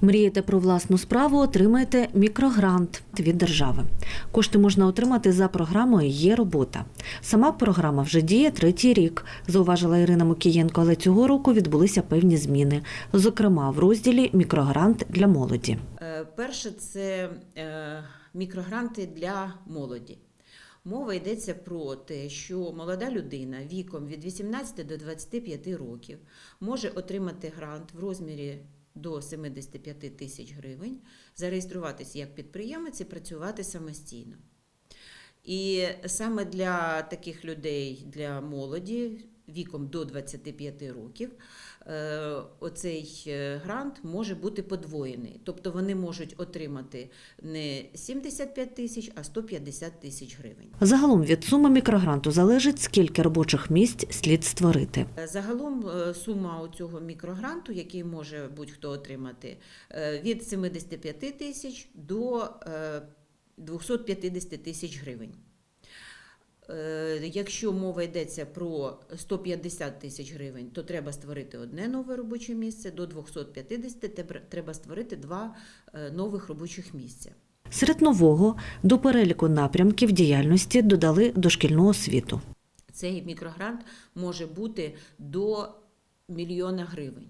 Мрієте про власну справу, отримаєте мікрогрант від держави. Кошти можна отримати за програмою Є робота. Сама програма вже діє третій рік, зауважила Ірина Мокієнко, але цього року відбулися певні зміни, зокрема в розділі Мікрогрант для молоді. Е, Перше це е, мікрогранти для молоді. Мова йдеться про те, що молода людина віком від 18 до 25 років може отримати грант в розмірі до 75 тисяч гривень, зареєструватися як підприємець і працювати самостійно. І саме для таких людей, для молоді віком до 25 років, е, оцей е, грант може бути подвоєний. Тобто вони можуть отримати не 75 тисяч, а 150 тисяч гривень. Загалом від суми мікрогранту залежить, скільки робочих місць слід створити. Е, Загалом сума цього мікрогранту, який може будь-хто отримати, від 75 тисяч до е, 250 тисяч гривень. Е, Якщо мова йдеться про 150 тисяч гривень, то треба створити одне нове робоче місце, до 250 тебр- треба створити два е, нових робочих місця. Серед нового до переліку напрямків діяльності додали дошкільну освіту. Цей мікрогрант може бути до мільйона гривень.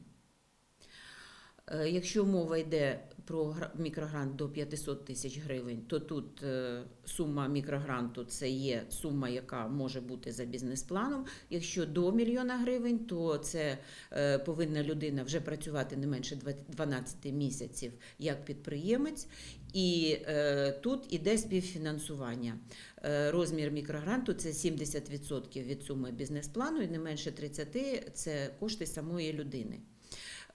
Е, Якщо мова йде про мікрогрант до 500 тисяч гривень, то тут е, сума мікрогранту це є сума, яка може бути за бізнес-планом. Якщо до мільйона гривень, то це е, повинна людина вже працювати не менше 12 місяців як підприємець. І тут іде співфінансування. Розмір мікрогранту це 70% від суми бізнес-плану, і не менше 30% – це кошти самої людини.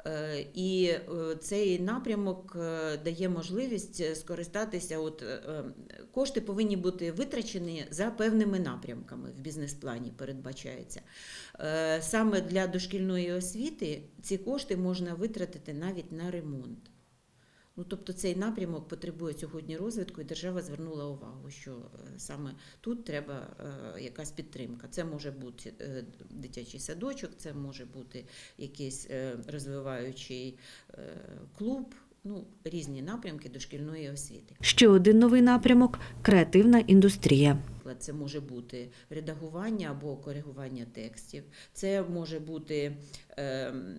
Е, І е, цей напрямок е, дає можливість скористатися. От кошти повинні бути витрачені за певними напрямками в бізнес-плані передбачається. Саме для дошкільної освіти ці кошти можна витратити навіть на ремонт. Ну, тобто цей напрямок потребує сьогодні розвитку, і держава звернула увагу, що е, саме тут треба е, якась підтримка. Це може бути е, дитячий садочок, це може бути якийсь розвиваючий клуб, ну, різні напрямки дошкільної освіти. Ще один новий напрямок креативна індустрія. Це може бути редагування або коригування текстів, це може бути ем,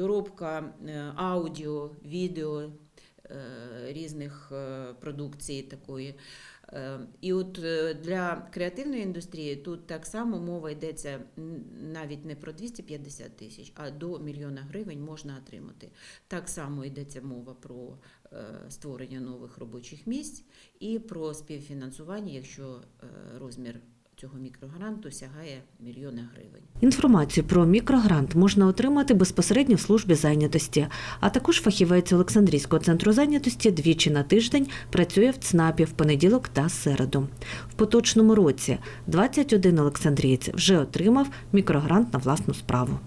доробка е, аудіо, відео е, різних е, продукцій такої. І от для креативної індустрії тут так само мова йдеться навіть не про 250 тисяч, а до мільйона гривень можна отримати. Так само йдеться мова про створення нових робочих місць і про співфінансування, якщо розмір цього мікрогранту сягає мільйона гривень. Інформацію про мікрогрант можна отримати безпосередньо в службі зайнятості, а також фахівець Олександрійського центру зайнятості двічі на тиждень працює в ЦНАПі в понеділок та середу. В поточному році 21 олександрієць вже отримав мікрогрант на власну справу.